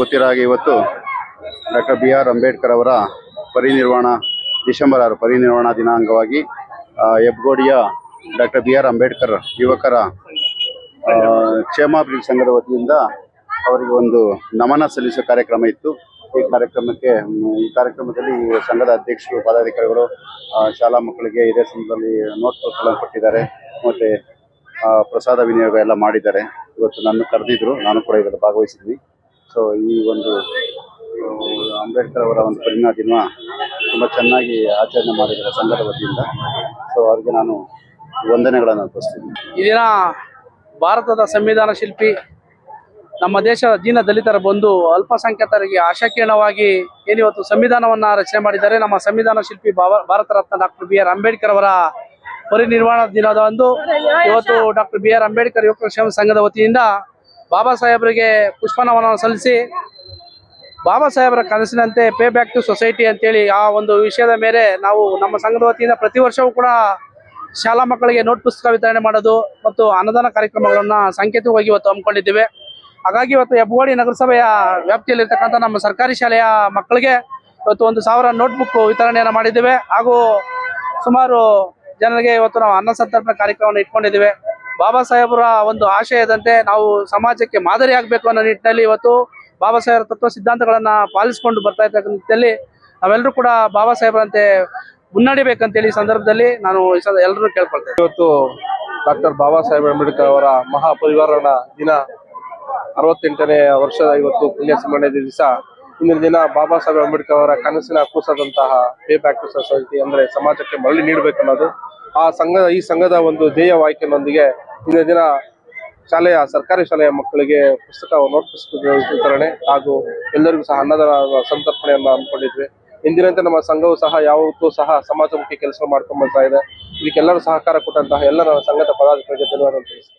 ಹಾಗೆ ಇವತ್ತು doctor B R Ambedkar ಅವರ ಪರಿನಿರ್ವಾಣ, ಡಿಸೆಂಬರ್ ಆರು ಪರಿನಿರ್ವಾಣ ದಿನ ಅಂಗವಾಗಿ ಹೆಬ್ಗೋಡಿಯ ಡಾಕ್ಟರ್ ಬಿ ಆರ್ ಅಂಬೇಡ್ಕರ್ ಯುವಕರ ಕ್ಷೇಮಾಭಿವೃದ್ಧಿ ಸಂಘದ ವತಿಯಿಂದ ಅವರಿಗೆ ಒಂದು ನಮನ ಸಲ್ಲಿಸುವ ಕಾರ್ಯಕ್ರಮ ಇತ್ತು. ಈ ಕಾರ್ಯಕ್ರಮಕ್ಕೆ, ಈ ಕಾರ್ಯಕ್ರಮದಲ್ಲಿ ಸಂಘದ ಅಧ್ಯಕ್ಷರು, ಪದಾಧಿಕಾರಿಗಳು ಶಾಲಾ ಮಕ್ಕಳಿಗೆ ಇದೇ ಸಂದರ್ಭದಲ್ಲಿ ನೋಟ್ಸ್ಗಳನ್ನು ಕೊಟ್ಟಿದ್ದಾರೆ. ಮತ್ತೆ ಪ್ರಸಾದ ವಿನಿಯೋಗ ಎಲ್ಲ ಮಾಡಿದ್ದಾರೆ. ಇವತ್ತು ನನ್ನ ಕರೆದಿದ್ರು, ನಾನು ಕೂಡ ಇದರಲ್ಲಿ ಭಾಗವಹಿಸಿದ್ವಿ. ಸೊ, ಈ ಒಂದು ಅಂಬೇಡ್ಕರ್ ಅವರ ಒಂದು ಪರಿಣಾಮ ದಿನ ತುಂಬ ಚೆನ್ನಾಗಿ ಆಚರಣೆ ಮಾಡಿದ್ದಾರೆ ಸಂಘದ ವತಿಯಿಂದ. ಸೊ, ಅವ್ರಿಗೆ ನಾನು ವಂದನೆಗಳನ್ನು ಅರ್ಪಿಸ್ತೀನಿ. ಈ ದಿನ ಭಾರತದ ಸಂವಿಧಾನ ಶಿಲ್ಪಿ ನಮ್ಮ ದೇಶದ ದೀನ ದಲಿತರ ಬಂದು ಅಲ್ಪಸಂಖ್ಯಾತರಿಗೆ ಆಶಾಕಿರಣವಾಗಿ ಏನಿವತ್ತು ಸಂವಿಧಾನವನ್ನ ರಚನೆ ಮಾಡಿದ್ದಾರೆ, ನಮ್ಮ ಸಂವಿಧಾನ ಶಿಲ್ಪಿ Bharat Ratna doctor B R Ambedkar ಅವರ ಪರಿನಿರ್ವಾಣ ದಿನದಂದು ಇವತ್ತು ಡಾಕ್ಟರ್ ಬಿ ಆರ್ ಅಂಬೇಡ್ಕರ್ ಯುವಕ ಸಂಘದ ವತಿಯಿಂದ ಬಾಬಾ ಸಾಹೇಬರಿಗೆ ಪುಷ್ಪನವನ ಸಲ್ಲಿಸಿ ಬಾಬಾ ಸಾಹೇಬರ ಕನಸಿನಂತೆ ಪೇ ಬ್ಯಾಕ್ ಟು ಸೊಸೈಟಿ ಅಂತೇಳಿ ಆ ಒಂದು ವಿಷಯದ ಮೇಲೆ ನಾವು ನಮ್ಮ ಸಂಘದ ವತಿಯಿಂದ ಪ್ರತಿ ವರ್ಷವೂ ಕೂಡ ಶಾಲಾ ಮಕ್ಕಳಿಗೆ ನೋಟ್ ಪುಸ್ತಕ ವಿತರಣೆ ಮಾಡೋದು ಮತ್ತು ಅನ್ನದಾನ ಕಾರ್ಯಕ್ರಮಗಳನ್ನು ಸಾಂಕೇತಿಕವಾಗಿ ಇವತ್ತು ಹಮ್ಮಿಕೊಂಡಿದ್ದೇವೆ. ಹಾಗಾಗಿ ಇವತ್ತು ಹೆಬ್ಬಗೋಡಿ ನಗರಸಭೆಯ ವ್ಯಾಪ್ತಿಯಲ್ಲಿರ್ತಕ್ಕಂಥ ನಮ್ಮ ಸರ್ಕಾರಿ ಶಾಲೆಯ ಮಕ್ಕಳಿಗೆ ಇವತ್ತು ಒಂದು ಸಾವಿರ ನೋಟ್ ಬುಕ್ ವಿತರಣೆಯನ್ನು ಮಾಡಿದ್ದೇವೆ. ಹಾಗೂ ಸುಮಾರು ಜನರಿಗೆ ಇವತ್ತು ನಾವು ಅನ್ನ ಸಂತರ್ಪಣೆ ಕಾರ್ಯಕ್ರಮವನ್ನು ಇಟ್ಕೊಂಡಿದ್ದೇವೆ. ಬಾಬಾ ಸಾಹೇಬರ ಒಂದು ಆಶಯದಂತೆ ನಾವು ಸಮಾಜಕ್ಕೆ ಮಾದರಿ ಆಗಬೇಕು ಅನ್ನೋ ನಿಟ್ಟಿನಲ್ಲಿ ಇವತ್ತು ಬಾಬಾ ಸಾಹೇಬರ ತತ್ವ ಸಿದ್ಧಾಂತಗಳನ್ನ ಪಾಲಿಸಿಕೊಂಡು ಬರ್ತಾ ಇರ್ತಕ್ಕಂಥ ನಿಟ್ಟಿನಲ್ಲಿ ನಾವೆಲ್ಲರೂ ಕೂಡ ಬಾಬಾ ಸಾಹೇಬರಂತೆ ಮುನ್ನಡಿಬೇಕಂತೇಳಿ ಈ ಸಂದರ್ಭದಲ್ಲಿ ನಾನು ಎಲ್ಲರೂ ಕೇಳ್ಕೊಳ್ತೇನೆ. ಇವತ್ತು ಡಾಕ್ಟರ್ ಬಾಬಾ ಸಾಹೇಬ್ ಅಂಬೇಡ್ಕರ್ ಅವರ ಮಹಾಪರಿವಾರನ ದಿನ, ಅರವತ್ತೆಂಟನೇ ವರ್ಷದ ಇವತ್ತು ಪುಣ್ಯ ಸ್ಮರಣೆ ದಿವಸ. ಇಂದಿನ ದಿನ ಬಾಬಾ ಸಾಹೇಬ್ ಅಂಬೇಡ್ಕರ್ ಅವರ ಕನಸಿನ ಕೂಸದಂತಹ ಪೇ ಬ್ಯಾಕ್ ಟು ಸೊಸೈಟಿ ಅಂದ್ರೆ ಸಮಾಜಕ್ಕೆ ಮರಳಿ ನೀಡಬೇಕನ್ನೋದು. ಆ ಸಂಘದ, ಈ ಸಂಘದ ಒಂದು ಧ್ಯೇಯ ವಾಕ್ಯನೊಂದಿಗೆ ಇಂದಿನ ದಿನ ಶಾಲೆಯ, ಸರ್ಕಾರಿ ಶಾಲೆಯ ಮಕ್ಕಳಿಗೆ ಪುಸ್ತಕ ನೋಟ್ ಪುಸ್ತಕ ವಿತರಣೆ ಹಾಗೂ ಎಲ್ಲರಿಗೂ ಸಹ ಅನ್ನದಾನ ಸಂತರ್ಪಣೆಯನ್ನು ಹಮ್ಮಿಕೊಂಡಿದ್ವಿ. ಇಂದಿನಂತೆ ನಮ್ಮ ಸಂಘವು ಸಹ ಯಾವತ್ತೂ ಸಹ ಸಮಾಜಮುಖಿ ಕೆಲಸ ಮಾಡ್ಕೊಂಡು ಬರ್ತಾ ಇದೆ. ಇದಕ್ಕೆಲ್ಲರೂ ಸಹಕಾರ ಕೊಟ್ಟಂತಹ ಎಲ್ಲರ ಸಂಘದ ಪದಾಧಿಕಾರಿಗೆ ಧನ್ಯವಾದ